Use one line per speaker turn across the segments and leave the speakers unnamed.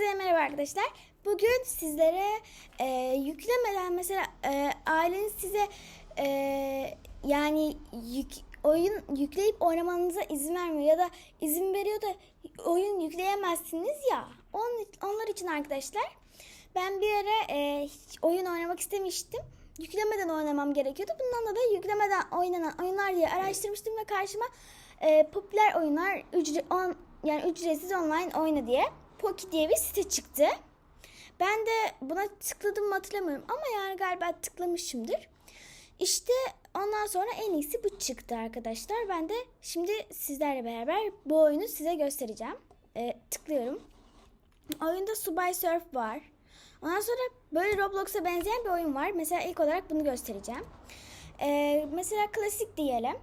Herkese merhaba arkadaşlar. Bugün sizlere e, yüklemeden mesela e, aileniz size e, yani yük, oyun yükleyip oynamanıza izin vermiyor ya da izin veriyor da oyun yükleyemezsiniz ya. Onun, onlar için arkadaşlar ben bir ara e, hiç oyun oynamak istemiştim. Yüklemeden oynamam gerekiyordu. Bundan da yüklemeden oynanan oyunlar diye araştırmıştım ve karşıma e, popüler oyunlar ücret, on, yani ücretsiz online oyna diye Poki diye bir site çıktı. Ben de buna tıkladım mı hatırlamıyorum ama yani galiba tıklamışımdır. İşte ondan sonra en iyisi bu çıktı arkadaşlar. Ben de şimdi sizlerle beraber bu oyunu size göstereceğim. E, tıklıyorum. Oyunda Subway Surf var. Ondan sonra böyle Roblox'a benzeyen bir oyun var. Mesela ilk olarak bunu göstereceğim. Ee, mesela klasik diyelim.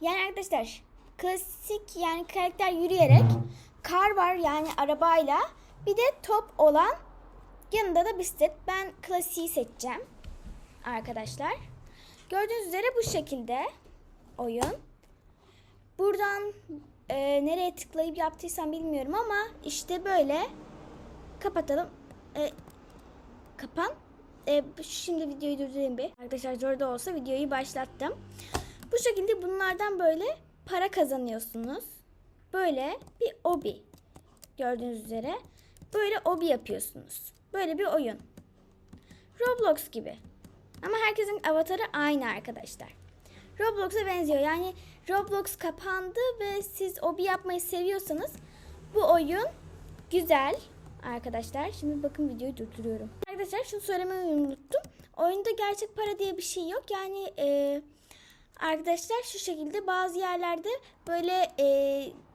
Yani arkadaşlar klasik yani karakter yürüyerek kar var yani arabayla bir de top olan yanında da bisiklet. Ben klasiği seçeceğim arkadaşlar. Gördüğünüz üzere bu şekilde oyun. Buradan e, nereye tıklayıp yaptıysam bilmiyorum ama işte böyle kapatalım. E, kapan. E, şimdi videoyu durdurayım bir. Arkadaşlar zor da olsa videoyu başlattım. Bu şekilde bunlardan böyle para kazanıyorsunuz. Böyle bir obi. Gördüğünüz üzere. Böyle obi yapıyorsunuz. Böyle bir oyun. Roblox gibi. Ama herkesin avatarı aynı arkadaşlar. Roblox'a benziyor. Yani Roblox kapandı ve siz obi yapmayı seviyorsanız bu oyun güzel arkadaşlar. Şimdi bakın videoyu durduruyorum. Arkadaşlar şunu söylemeyi unuttum. Oyunda gerçek para diye bir şey yok. Yani e, arkadaşlar şu şekilde bazı yerlerde böyle e,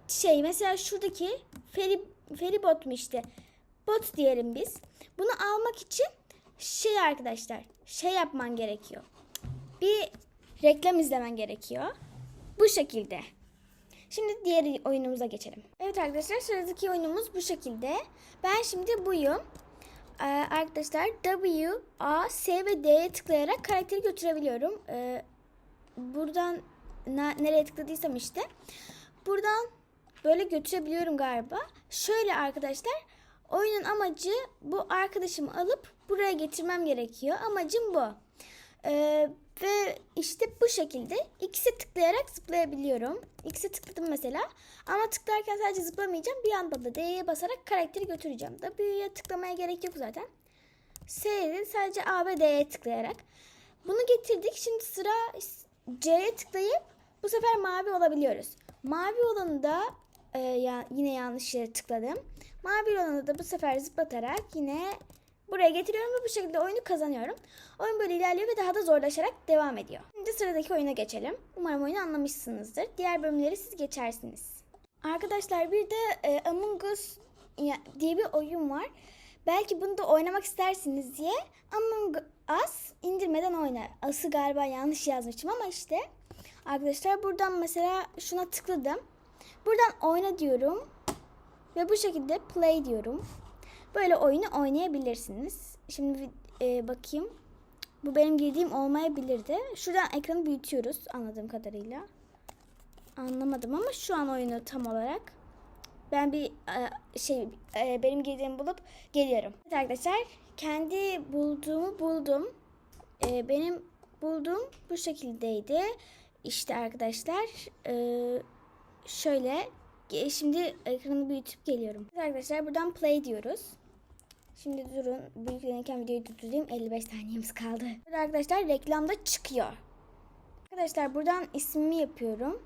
şey mesela şuradaki feri, feribot mu işte bot diyelim biz. Bunu almak için şey arkadaşlar şey yapman gerekiyor. Bir reklam izlemen gerekiyor. Bu şekilde. Şimdi diğer oyunumuza geçelim. Evet arkadaşlar sıradaki oyunumuz bu şekilde. Ben şimdi buyum. Ee, arkadaşlar W, A, S ve D'ye tıklayarak karakteri götürebiliyorum. Ee, buradan ne- nereye tıkladıysam işte. Buradan böyle götürebiliyorum galiba. Şöyle arkadaşlar oyunun amacı bu arkadaşımı alıp buraya getirmem gerekiyor. Amacım bu. Ee, ve işte bu şekilde X'e tıklayarak zıplayabiliyorum. X'e tıkladım mesela. Ama tıklarken sadece zıplamayacağım. Bir anda da D'ye basarak karakteri götüreceğim. W'ye tıklamaya gerek yok zaten. S'ye de sadece A ve D'ye tıklayarak. Bunu getirdik. Şimdi sıra C'ye tıklayıp bu sefer mavi olabiliyoruz. Mavi olanı da e, ya, yine yanlış yere tıkladım. Mavi olanı da bu sefer zıplatarak yine buraya getiriyorum ve bu şekilde oyunu kazanıyorum. Oyun böyle ilerliyor ve daha da zorlaşarak devam ediyor. Şimdi sıradaki oyuna geçelim. Umarım oyunu anlamışsınızdır. Diğer bölümleri siz geçersiniz. Arkadaşlar bir de e, Among Us diye bir oyun var. Belki bunu da oynamak istersiniz diye Among Us indirmeden oyna. Ası galiba yanlış yazmışım ama işte arkadaşlar buradan mesela şuna tıkladım. Buradan oyna diyorum ve bu şekilde play diyorum. Böyle oyunu oynayabilirsiniz. Şimdi e, bakayım. Bu benim girdiğim olmayabilirdi. Şuradan ekranı büyütüyoruz anladığım kadarıyla. Anlamadım ama şu an oyunu tam olarak. Ben bir e, şey e, benim girdiğimi bulup geliyorum. Evet arkadaşlar kendi bulduğumu buldum. E, benim bulduğum bu şekildeydi. İşte arkadaşlar e, şöyle e, şimdi ekranı büyütüp geliyorum. Arkadaşlar buradan play diyoruz. Şimdi durun büyüklenirken videoyu durdurayım. 55 saniyemiz kaldı. Evet arkadaşlar reklamda çıkıyor. Arkadaşlar buradan ismimi yapıyorum.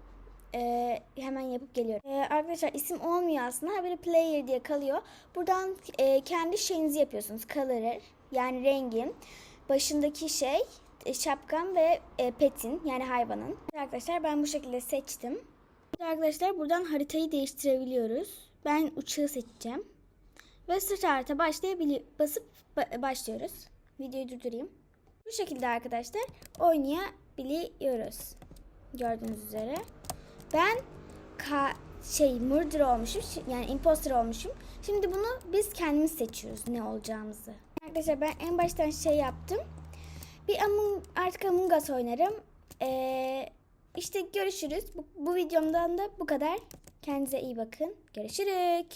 Ee, hemen yapıp geliyorum. Ee, arkadaşlar isim olmuyor aslında. Böyle player diye kalıyor. Buradan e, kendi şeyinizi yapıyorsunuz. Color yani rengin. Başındaki şey e, şapkan ve e, petin yani hayvanın. Arkadaşlar ben bu şekilde seçtim. Arkadaşlar buradan haritayı değiştirebiliyoruz. Ben uçağı seçeceğim. Ve sırt harita başlayabili basıp ba- başlıyoruz. Videoyu durdurayım. Bu şekilde arkadaşlar oynayabiliyoruz. Gördüğünüz üzere. Ben ka şey murder olmuşum. Yani imposter olmuşum. Şimdi bunu biz kendimiz seçiyoruz ne olacağımızı. Arkadaşlar ben en baştan şey yaptım. Bir Among, artık Among Us oynarım. Ee, işte görüşürüz. Bu, bu videomdan da bu kadar. Kendinize iyi bakın. Görüşürüz.